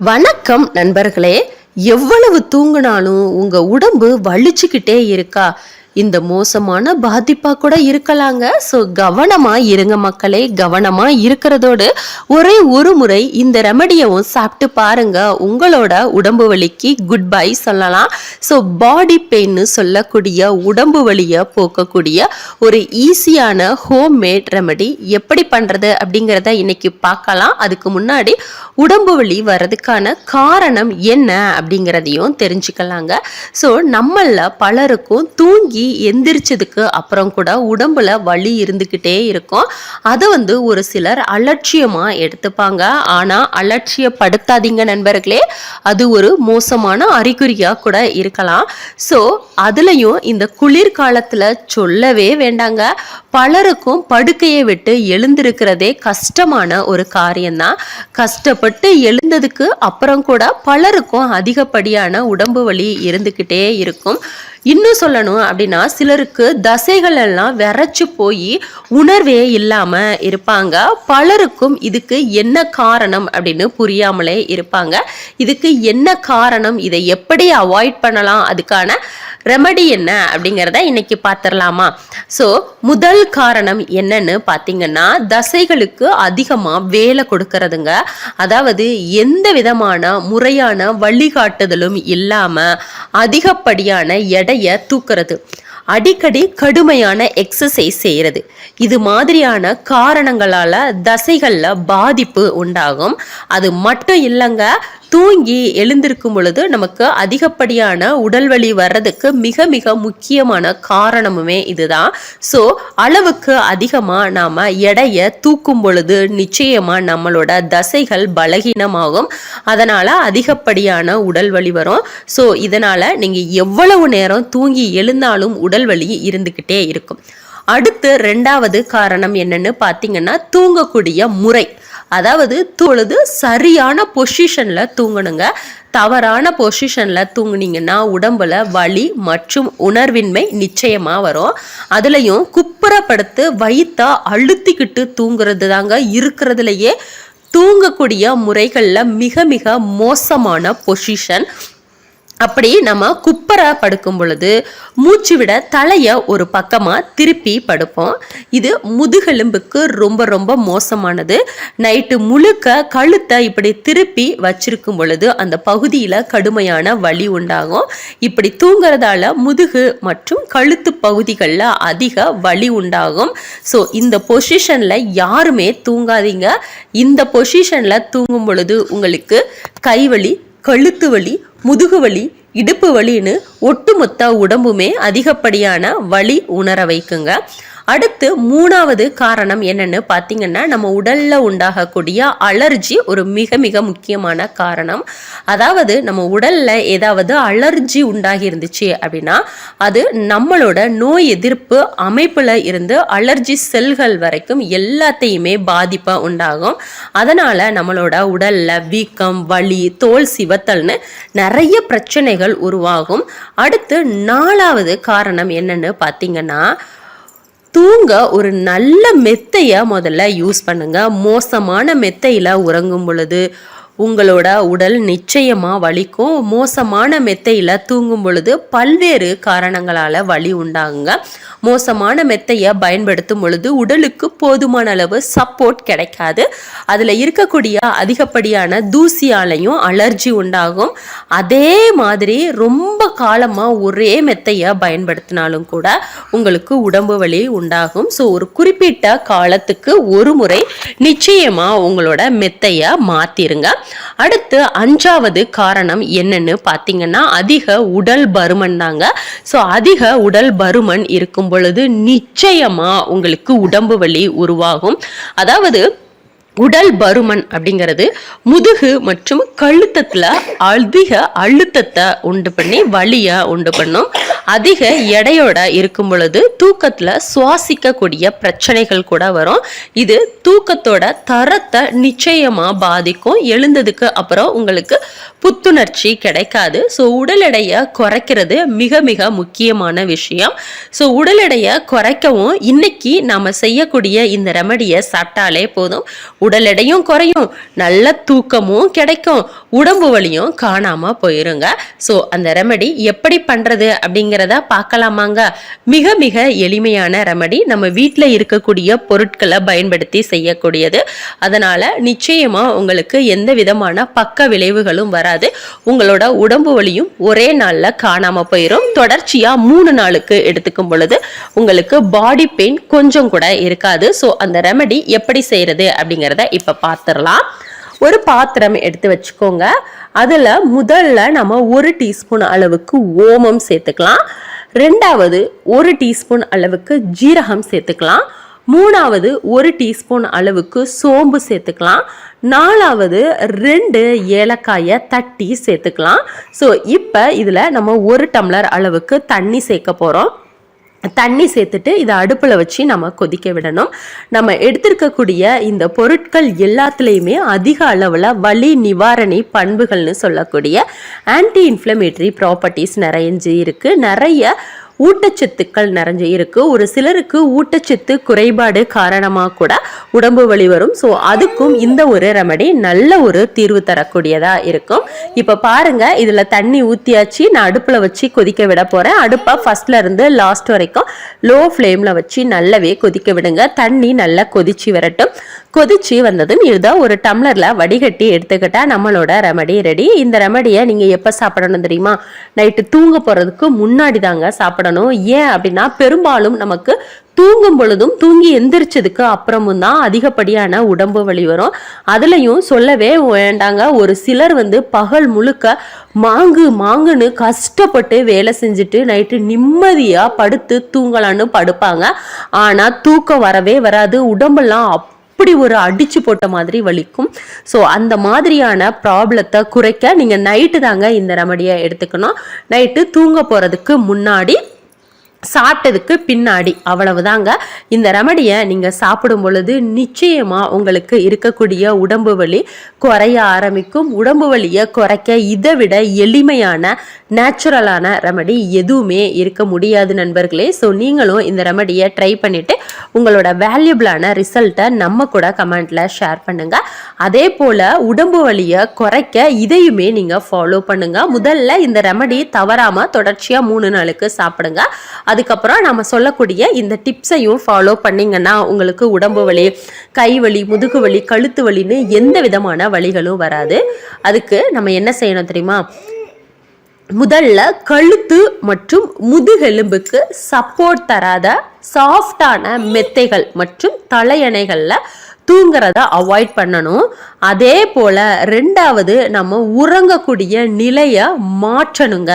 வணக்கம் நண்பர்களே. எவ்வளவு தூங்கினாலும் உங்கள் உடம்பு வலிச்சுக்கிட்டே இருக்கா? இந்த மோசமான பாதிப்பா கூட இருக்கலாங்க. ஸோ கவனமா இருங்க மக்களே கவனமா இருக்கிறதோடு ஒரே ஒரு முறை இந்த ரெமடியவும் சாப்பிட்டு பாருங்க. உங்களோட உடம்பு வலிக்கு குட் பை சொல்லலாம் ஸோ பாடி பெயின்னு சொல்லக்கூடிய உடம்பு வலியை போக்கக்கூடிய ஒரு ஈஸியான ஹோம் மேட் ரெமடி எப்படி பண்றது அப்படிங்கிறத இன்னைக்கு பார்க்கலாம். அதுக்கு முன்னாடி உடம்பு வலி வர்றதுக்கான காரணம் என்ன அப்படிங்கிறதையும் தெரிஞ்சுக்கலாங்க. ஸோ நம்மள பலருக்கும் தூங்கி எந்திரிச்சதுக்கு அப்புறம் கூட உடம்புல வலி இருந்துக்கிட்டே இருக்கும். அதை வந்து ஒரு சிலர் அலட்சியமாக எடுத்துப்பாங்க. ஆனால் அலட்சியப்படுத்தாதீங்க நண்பர்களே. அது ஒரு மோசமான அறிகுறியாக கூட இருக்கலாம். ஸோ அதுலேயும் இந்த குளிர்காலத்தில் சொல்லவே வேண்டாங்க. பலருக்கும் படுக்கையை விட்டு எழுந்திருக்கிறதே கஷ்டமான ஒரு காரியம்தான். கஷ்டப்பட்டு எழுந்ததுக்கு அப்புறம் கூட பலருக்கும் அதிகப்படியான உடம்பு வலி இருந்துக்கிட்டே இருக்கும். இன்னும் சொல்லணும் அப்படின்னா சிலருக்கு தசைகள் எல்லாம் விரைச்சு போய் உணர்வே இல்லாமல் இருப்பாங்க. பலருக்கும் இதுக்கு என்ன காரணம் அப்படின்னு புரியாமலே இருப்பாங்க. இதுக்கு என்ன காரணம்? இதை எப்படி அவாய்ட் பண்ணலாம்? அதுக்கான ரெமடி என்ன? அப்படிங்கிறத இன்னைக்கு பார்த்துடலாமா? ஸோ முதல் காரணம் என்னன்னு பார்த்தீங்கன்னா தசைகளுக்கு அதிகமாக வேலை கொடுக்கறதுங்க. அதாவது எந்த விதமான முறையான வழிகாட்டுதலும் இல்லாமல் அதிகப்படியான எடை எடையை தூக்கிறது. அடிக்கடி கடுமையான எக்ஸசைஸ் செய்கிறது இது மாதிரியான காரணங்களால் தசைகளில் பாதிப்பு உண்டாகும். அது மட்டும் இல்லைங்க தூங்கி எழுந்திருக்கும் பொழுது நமக்கு அதிகப்படியான உடல் வலி வர்றதுக்கு மிக மிக முக்கியமான காரணமுமே இதுதான். ஸோ அளவுக்கு அதிகமாக நாம் எடையை தூக்கும் பொழுது நிச்சயமாக நம்மளோட தசைகள் பலகீனமாகும். அதனால் அதிகப்படியான உடல் வலி வரும். ஸோ இதனால் நீங்கள் எவ்வளவு நேரம் தூங்கி எழுந்தாலும் உடல் வலி இருந்துக்கிட்டே இருக்கும். அடுத்து ரெண்டாவது காரணம் என்னன்னு பார்த்தீங்கன்னா தூங்கக்கூடிய முறை. அதாவது தொழுது சரியான பொசிஷனில் தூங்கணுங்க. தவறான பொசிஷனில் தூங்குனீங்கன்னா உடம்புல வலி மற்றும் உணர்வின்மை நிச்சயமாக வரும். அதுலேயும் குப்புறப்படுத்து வயிற்றா அழுத்திக்கிட்டு தூங்குறது தாங்க இருக்கிறதுலையே தூங்கக்கூடிய முறைகளில் மிக மிக மோசமான பொசிஷன் அப்படி நம்ம குப்பரை படுக்கும் பொழுது மூச்சு விட தலையை ஒரு பக்கமாக திருப்பி படுப்போம். இது முதுகெலும்புக்கு ரொம்ப ரொம்ப மோசமானது. நைட்டு முழுக்க கழுத்தை இப்படி திருப்பி வச்சிருக்கும் பொழுது அந்த பகுதியில் கடுமையான வலி உண்டாகும். இப்படி தூங்குறதால முதுகு மற்றும் கழுத்து பகுதிகளில் அதிக வலி உண்டாகும். ஸோ இந்த பொசிஷனில் யாருமே தூங்காதீங்க. இந்த பொசிஷனில் தூங்கும் பொழுது உங்களுக்கு கைவலி கழுத்து வலி முதுகு வலி இடுப்பு வலின்னு ஒட்டுமொத்த உடம்புமே அதிகப்படியான வலி உணர வைக்குங்க. அடுத்து மூணாவது காரணம் என்னன்னு பார்த்தீங்கன்னா நம்ம உடல்ல உண்டாகக்கூடிய அலர்ஜி ஒரு மிக மிக முக்கியமான காரணம். அதாவது நம்ம உடல்ல ஏதாவது அலர்ஜி உண்டாகி இருந்துச்சு அப்படின்னா அது நம்மளோட நோய் எதிர்ப்பு அமைப்புல இருந்து அலர்ஜி செல்கள் வரைக்கும் எல்லாத்தையுமே பாதிப்பா உண்டாகும். அதனால நம்மளோட உடல்ல வீக்கம் வலி தோல் சிவத்தல்னு நிறைய பிரச்சனைகள் உருவாகும். அடுத்து நாலாவது காரணம் என்னன்னு பார்த்தீங்கன்னா தூங்க ஒரு நல்ல மெத்தையை முதல்ல யூஸ் பண்ணுங்க. மோசமான மெத்தையில் உறங்கும் பொழுது உங்களோட உடல் நிச்சயமாக வலிக்கும். மோசமான மெத்தையில் தூங்கும் பொழுது பல்வேறு காரணங்களால் வலி உண்டாகுங்க. மோசமான மெத்தையை பயன்படுத்தும் பொழுது உடலுக்கு போதுமான அளவு சப்போர்ட் கிடைக்காது. அதில் இருக்கக்கூடிய அதிகப்படியான தூசியாலையும் அலர்ஜி உண்டாகும். அதே மாதிரி ரொம்ப காலமாக ஒரே மெத்தையை பயன்படுத்தினாலும் கூட உங்களுக்கு உடம்பு வலி உண்டாகும். ஸோ ஒரு குறிப்பிட்ட காலத்துக்கு ஒரு முறை நிச்சயமாக உங்களோட மெத்தையை மாற்றிருங்க அடுத்து அஞ்சாவது காரணம் என்னன்னு பார்த்தீங்கன்னா அதிக உடல் பருமன் தாங்க. ஸோ அதிக உடல் பருமன் இருக்கும் பொழுது நிச்சயமாக உங்களுக்கு உடம்பு வலி உருவாகும். அதாவது உடல் பருமன் அப்படிங்கிறது முதுகு மற்றும் கழுத்தத்தில் அதிக அழுத்தத்தை உண்டு பண்ணி வலியை உண்டு பண்ணும். அதிக எடையோட இருக்கும் பொழுது தூக்கத்தில் சுவாசிக்கக்கூடிய பிரச்சனைகள் கூட வரும். இது தூக்கத்தோட தரத்தை நிச்சயமாக பாதிக்கும். எழுந்ததுக்கு அப்புறம் உங்களுக்கு புத்துணர்ச்சி கிடைக்காது. ஸோ உடல் எடையை குறைக்கிறது மிக மிக முக்கியமான விஷயம். ஸோ உடல் எடையை குறைக்கவும் இன்னைக்கு நாம் செய்யக்கூடிய இந்த ரெமடியை சாப்பிட்டாலே போதும். உடல் எடையும் குறையும் நல்ல தூக்கமும் கிடைக்கும். உடம்பு வலியும் காணாமல் போயிருங்க. ஸோ அந்த ரெமடி எப்படி பண்ணுறது அப்படிங்கிற அப்படிங்கிறத பார்க்கலாமாங்க. மிக மிக எளிமையான ரெமடி நம்ம வீட்டில் இருக்கக்கூடிய பொருட்களை பயன்படுத்தி செய்யக்கூடியது. அதனால் நிச்சயமாக உங்களுக்கு எந்த விதமான பக்க விளைவுகளும் வராது. உங்களோட உடம்பு வலியும் ஒரே நாளில் காணாமல் போயிடும் தொடர்ச்சியாக மூணு நாளுக்கு எடுத்துக்கும் பொழுது உங்களுக்கு பாடி பெயின் கொஞ்சம் கூட இருக்காது. ஸோ அந்த ரெமடி எப்படி செய்கிறது அப்படிங்கிறத இப்போ பார்த்துடலாம். ஒரு பாத்திரம் எடுத்து வச்சுக்கோங்க. அதில் முதல்ல நம்ம ஒரு டீஸ்பூன் அளவுக்கு ஓமம் சேர்த்துக்கலாம். ரெண்டாவது ஒரு டீஸ்பூன் அளவுக்கு ஜீரகம் சேர்த்துக்கலாம். மூணாவது ஒரு டீஸ்பூன் அளவுக்கு சோம்பு சேர்த்துக்கலாம். நாலாவது ரெண்டு ஏலக்காயை தட்டி சேர்த்துக்கலாம். ஸோ இப்போ இதில் நம்ம ஒரு டம்ளர் அளவுக்கு தண்ணி சேர்க்க போகிறோம் தண்ணி சேர்த்துட்டு இதை அடுப்பில் வச்சு நம்ம கொதிக்க விடணும். நம்ம எடுத்திருக்கக்கூடிய இந்த பொருட்கள் எல்லாத்துலேயுமே அதிக அளவில் வலி நிவாரணி பண்புகள்னு சொல்லக்கூடிய ஆன்டி இன்ஃப்ளமேட்டரி ப்ராப்பர்ட்டிஸ் நிறைஞ்சு இருக்குது நிறைய ஊட்டச்சத்துக்கள் நிறைஞ்சு இருக்கு. ஒரு சிலருக்கு ஊட்டச்சத்து குறைபாடு காரணமாக கூட உடம்பு வலி வரும். ஸோ அதுக்கும் இந்த ஒரு ரெமடி நல்ல ஒரு தீர்வு தரக்கூடியதா இருக்கும். இப்போ பாருங்க இதில் தண்ணி ஊற்றியாச்சு நான் அடுப்பில் வச்சு கொதிக்க விட போகிறேன் அடுப்பை ஃபர்ஸ்ட்ல இருந்து லாஸ்ட் வரைக்கும் லோ ஃப்ளேமில் வச்சு நல்லாவே கொதிக்க விடுங்க. தண்ணி நல்லா கொதிச்சு வரட்டும். கொதிச்சு வந்ததும் இதுதான் ஒரு டம்ளரில் வடிகட்டி எடுத்துக்கிட்டால் நம்மளோட ரெமடி ரெடி இந்த ரெமடியை நீங்கள் எப்போ சாப்பிடணும் தெரியுமா? நைட்டு தூங்க போகிறதுக்கு முன்னாடி தாங்க சாப்பிடணும். ஏன் அப்படின்னா பெரும்பாலும் நமக்கு தூங்கும் பொழுதும் தூங்கி எந்திரிச்சதுக்கு அப்புறமும் தான் அதிகப்படியான உடம்பு வலி வரும். அதுலேயும் சொல்லவே வேண்டாங்க. ஒரு சிலர் வந்து பகல் முழுக்க மாங்கு மாங்குன்னு கஷ்டப்பட்டு வேலை செஞ்சுட்டு நைட்டு நிம்மதியாக படுத்து தூங்கலான்னு படுப்பாங்க. ஆனால் தூக்கம் வரவே வராது. உடம்பெல்லாம் அப்படி ஒரு அடிச்சு போட்ட மாதிரி வலிக்கும். ஸோ அந்த மாதிரியான ப்ராப்ளத்தை குறைக்க நீங்கள் நைட்டு தாங்க இந்த ரெமடியை எடுத்துக்கணும். நைட்டு தூங்க போகிறதுக்கு முன்னாடி சாப்பிட்டதுக்கு பின்னாடி. அவ்வளவுதாங்க. இந்த ரெமடியை நீங்கள் சாப்பிடும் பொழுது நிச்சயமாக உங்களுக்கு இருக்கக்கூடிய உடம்பு வலி குறைய ஆரம்பிக்கும். உடம்பு வலியை குறைக்க இதை விட எளிமையான நேச்சுரலான ரெமடி எதுவுமே இருக்க முடியாது நண்பர்களே. ஸோ நீங்களும் இந்த ரெமடியை ட்ரை பண்ணிவிட்டு உங்களோட வேல்யூபிளான ரிசல்ட்டை நம்ம கூட கமெண்ட்டில் ஷேர் பண்ணுங்கள் அதே போல் உடம்பு வலியை குறைக்க இதையுமே நீங்கள் ஃபாலோ பண்ணுங்கள் முதல்ல இந்த ரெமடி தவறாமல் தொடர்ச்சியாக மூணு நாளுக்கு சாப்பிடுங்க. அதுக்கப்புறம் நம்ம சொல்லக்கூடிய இந்த டிப்ஸையும் ஃபாலோ பண்ணிங்கன்னா உங்களுக்கு உடம்பு வலி கை வலி முதுகு வலி கழுத்து வலின்னு எந்த விதமான வலிகளும் வராது. அதுக்கு நம்ம என்ன செய்யணும் தெரியுமா? முதல்ல கழுத்து மற்றும் முதுகெலும்புக்கு சப்போர்ட் தராத சாஃப்டான மெத்தைகள் மற்றும் தலையணைகளில் தூங்குறத அவாய்ட் பண்ணணும். அதே போல் ரெண்டாவது நம்ம உறங்கக்கூடிய நிலையை மாற்றணுங்க.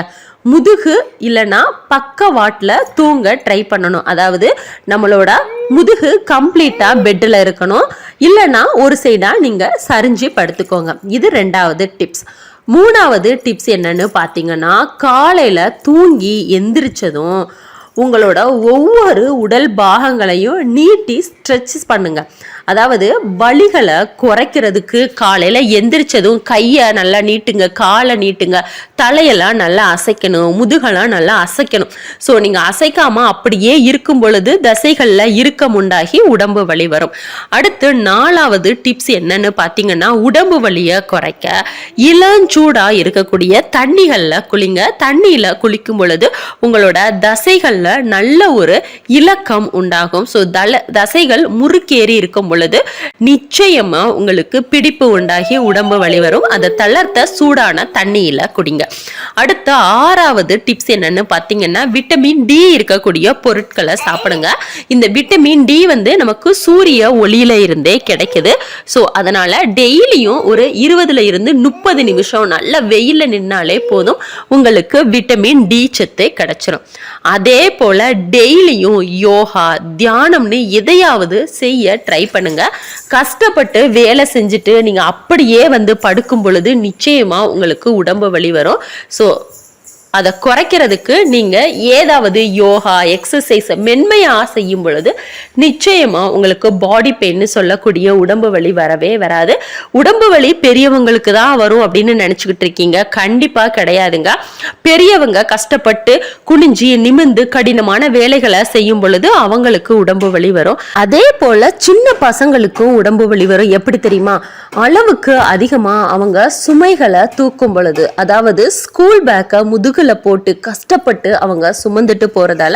முதுகு இல்லைன்னா பக்கவாட்டில் தூங்க ட்ரை பண்ணணும். அதாவது நம்மளோட முதுகு கம்ப்ளீட்டாக பெட்டில் இருக்கணும். இல்லைன்னா ஒரு சைடாக நீங்கள் சரிஞ்சு படுத்துக்கோங்க. இது ரெண்டாவது டிப்ஸ் மூணாவது டிப்ஸ் என்னன்னு பார்த்தீங்கன்னா காலையில் தூங்கி எந்திரிச்சதும் உங்களோட ஒவ்வொரு உடல் பாகங்களையும் நீட்டி ஸ்ட்ரெச்சஸ் பண்ணுங்கள் அதாவது வலிகளை குறைக்கிறதுக்கு காலையில் எந்திரிச்சதும் கையை நல்லா நீட்டுங்க காலை நீட்டுங்க தலையெல்லாம் நல்லா அசைக்கணும் முதுகெல்லாம் நல்லா அசைக்கணும். ஸோ நீங்கள் அசைக்காமல் அப்படியே இருக்கும் பொழுது தசைகளில் இறுக்கம் உண்டாகி உடம்பு வலி வரும். அடுத்து நாலாவது டிப்ஸ் என்னன்னு பார்த்தீங்கன்னா உடம்பு வலியை குறைக்க. இளஞ்சூடாக இருக்கக்கூடிய தண்ணிகளில் குளிங்க. தண்ணியில் குளிக்கும் பொழுது உங்களோட தசைகளில் நல்ல ஒரு இலக்கம் உண்டாகும். ஸோ தல தசைகள் முறுக்கேறி இருக்கும் பொழுது நிச்சயமா உங்களுக்கு பிடிப்பு உண்டாகி உடம்பு வலி வரும். அதை தளர்த்த சூடான தண்ணியில குடிங்க. அடுத்த ஆறாவது டிப்ஸ் என்னன்னு பார்த்தீங்கன்னா விட்டமின் டி இருக்கக்கூடிய பொருட்களை சாப்பிடுங்க. இந்த விட்டமின் டி வந்து நமக்கு சூரிய ஒளியில இருந்தே கிடைக்குது. ஸோ அதனால டெய்லியும் ஒரு இருபதுல இருந்து முப்பது நிமிஷம் நல்ல வெயில நின்னாலே போதும். உங்களுக்கு விட்டமின் டி சத்து கிடைச்சிரும். அதே போல டெய்லியும் யோகா தியானம்னு எதையாவது செய்ய ட்ரை பண்ணுங்க கஷ்டப்பட்டு வேலை செஞ்சுட்டு நீங்க அப்படியே வந்து படுக்கும் பொழுது நிச்சயமா உங்களுக்கு உடம்பு வலி வரும். ஸோ அதை குறைக்கிறதுக்கு நீங்க ஏதாவது யோகா எக்ஸசைஸ் மென்மையா செய்யும் பொழுது நிச்சயமா உங்களுக்கு பாடி பெயின் சொல்லக்கூடிய உடம்பு வலி வரவே வராது. உடம்பு வலி பெரியவங்களுக்கு தான் வரும் அப்படின்னு நினைச்சுக்கிட்டு இருக்கீங்க. கண்டிப்பா கிடையாதுங்க. பெரியவங்க கஷ்டப்பட்டு குனிஞ்சி நிமிந்து கடினமான வேலைகளை செய்யும் பொழுது அவங்களுக்கு உடம்பு வலி வரும். அதே போல சின்ன பசங்களுக்கும் உடம்பு வலி வரும். எப்படி தெரியுமா? அளவுக்கு அதிகமா அவங்க சுமைகளை தூக்கும் பொழுது அதாவது ஸ்கூல் பேக்கை முதுகு முதுகுல போட்டு கஷ்டப்பட்டு அவங்க சுமந்துட்டு போறதால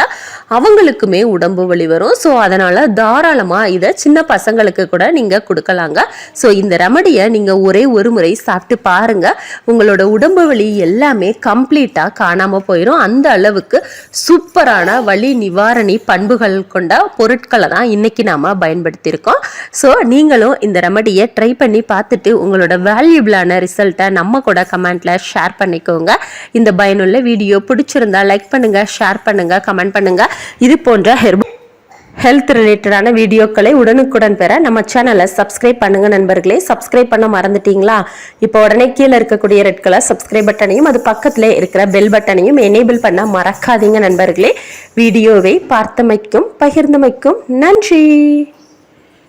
அவங்களுக்குமே உடம்பு வலி வரும். ஸோ அதனால் தாராளமாக இதை சின்ன பசங்களுக்கு கூட நீங்கள் கொடுக்கலாங்க. ஸோ இந்த ரெமடியை நீங்கள் ஒரே ஒரு முறை சாப்பிட்டு பாருங்க. உங்களோட உடம்பு வலி எல்லாமே கம்ப்ளீட்டாக காணாமல் போயிடும் அந்த அளவுக்கு சூப்பரான வலி நிவாரணி பண்புகள் கொண்ட பொருட்களை தான் இன்னைக்கு நாம் பயன்படுத்தியிருக்கோம். ஸோ நீங்களும் இந்த ரெமடியை ட்ரை பண்ணி பார்த்துட்டு உங்களோட வேல்யூபிளான ரிசல்ட்டை நம்ம கூட கமெண்ட்டில் ஷேர் பண்ணிக்கோங்க. இந்த பயனுள்ள வீடியோ பிடிச்சிருந்தா லைக் பண்ணுங்க ஷேர் பண்ணுங்க கமெண்ட் பண்ணுங்க. இது போன்ற ஹெர்ப ஹெல்த் ரிலேட்டடான வீடியோக்களை உடனுக்குடன் பெற நம்ம சேனலை சப்ஸ்கிரைப் பண்ணுங்க நண்பர்களே. சப்ஸ்கிரைப் பண்ண மறந்துட்டீங்களா? இப்போ உடனே கீழே இருக்கக்கூடிய ரெட் கலர் சப்ஸ்கிரைப் பட்டனையும் அது பக்கத்தில் இருக்கிற பெல் பட்டனையும் எனேபிள் பண்ண மறக்காதீங்க நண்பர்களே. வீடியோவை பார்த்தமைக்கும் பகிர்ந்தமைக்கும் நன்றி.